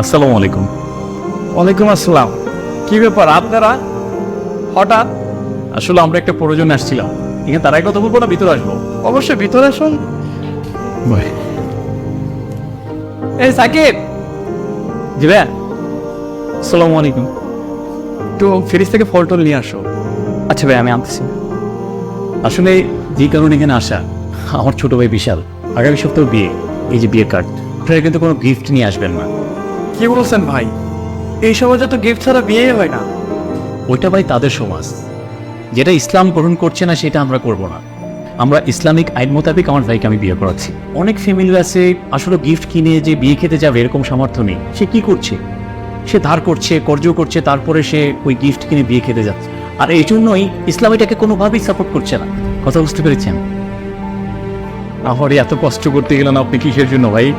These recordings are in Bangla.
আসসালামু আলাইকুম। ওয়ালাইকুম আসসালাম। কি ব্যাপার আপনারা? হঠাৎ? আসলে আমরা একটা প্রয়োজনে আসছিলাম। এখানে তারাই কথা বলব না ভিতরে আসব? অবশ্যই ভিতরে আসুন। ভাই এই সাকিব! জি ভাইয়া। আসসালামু আলাইকুম। একটু ফ্রিজ থেকে ফল টল নিয়ে আসো। আচ্ছা ভাই আমি আনতেছি। আসলে যে কারণে এখানে আসা আমার ছোট ভাই বিশাল। আগামী সপ্তাহ বিয়ে এই যে বিয়ের কার্ড আপনারা কিন্তু কোনো গিফট নিয়ে আসবেন না। কি বলছেন ভাই? এই সমাজে তো গিফট ছাড়া বিয়ে হয় না। ওইটা ভাই তাদের সমাজ। যেটা ইসলাম গ্রহণ করছে না সেটা আমরা করব না। আমরা ইসলামিক আইন মোতাবেক আমার ভাইকে আমি বিয়ে করাচ্ছি। অনেক ফ্যামিলি আছে আসলে গিফট কিনে যে বিয়ে খেতে যাবে এরকম সামর্থ্য নেই। সে কি করছে? সে ধার করছে কর্জ করছে তারপরে সে ওই গিফট কিনে বিয়ে খেতে যাচ্ছে। আর এই জন্যই ইসলাম এটাকে কোনোভাবেই সাপোর্ট করছে না। কথা বুঝতে পেরেছেন? আমারে এত কষ্ট করতে গেলেন আপনি কিসের জন্য ভাই?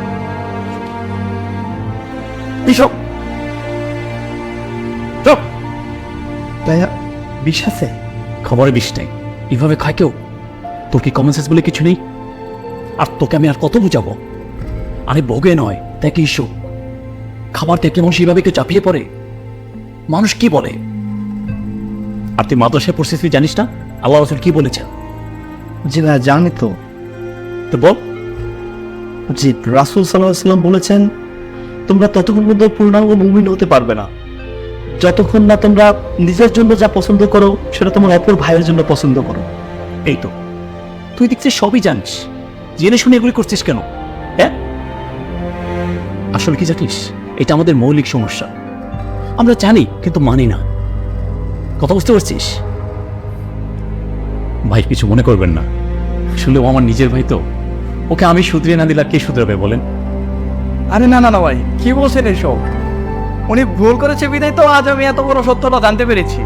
চুপ। ভাইয়া বিশ্বাসে খবরে বিষ নেই। এভাবে খায় কেউ? তোর কি কমন সেন্স বলে কিছু নেই? আর তোকে আমি আর কত বুঝাবো? আরে ভোগে নয় ইস্যু খাবার দেখলে মানুষ এইভাবে কেউ চাপিয়ে পড়ে? মানুষ কি বলে? আর তুই মাদ্রাসায় পড়ছিস তুই জানিস না? আল্লাহ রসুল কি বলেছেন? জি ভাইয়া জানি তো। তো বল। জি রাসুল সাল্লাম বলেছেন তোমরা ততক্ষণ পর্যন্ত পূর্ণাঙ্গ মুমিন হতে পারবে না। যতক্ষণ না তোমরা নিজের জন্য যা পছন্দ করো, সেটা তোমার অপর ভাইয়ের জন্য পছন্দ করো। এই তো। তুই দেখছিস সবই জানিস। জেনে শুনে এগুলি করছিস কেন? হ্যাঁ? আসলে কি জানিস? এটা আমাদের মৌলিক সমস্যা। আমরা জানি, কিন্তু মানি না। কথা বুঝতে পারছিস? ভাই, কিছু মনে করবেন না। আসলে ও আমার নিজের ভাই তো। ওকে আমি শুধরিয়ে না দিলে কে শুধরাবে বলেন? আরে না না না ভাই কি বলছেন এসব? উনি ভুল করেছে বিদায় তো আজ আমি এত বড় সত্যটা জানতে পেরেছি।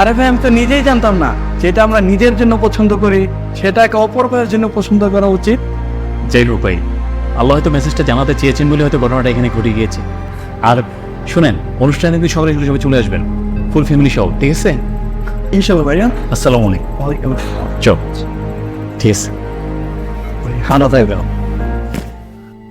আরে ভাই আমি তো নিজেই জানতাম না যেটা আমরা নিজের জন্য পছন্দ করি সেটাকে অপর ভাইয়ের জন্য পছন্দ করা উচিত। যাই হোক ভাই আল্লাহ হয়তো মেসেজটা জানাতে চেয়েছেন বলে হয়তো ঘটনাটা এখানে ঘটে গিয়েছে। আর শুনেন অনুষ্ঠানে কিন্তু সবাই এগুলো সবাই চলে আসবেন। ফুল ফ্যামিলি সহ ঠিক আছে? ইনশাল্লাহ ভাইয়া আসসালামু আলাইকুম। চল। ঠিক আছে। থাকবে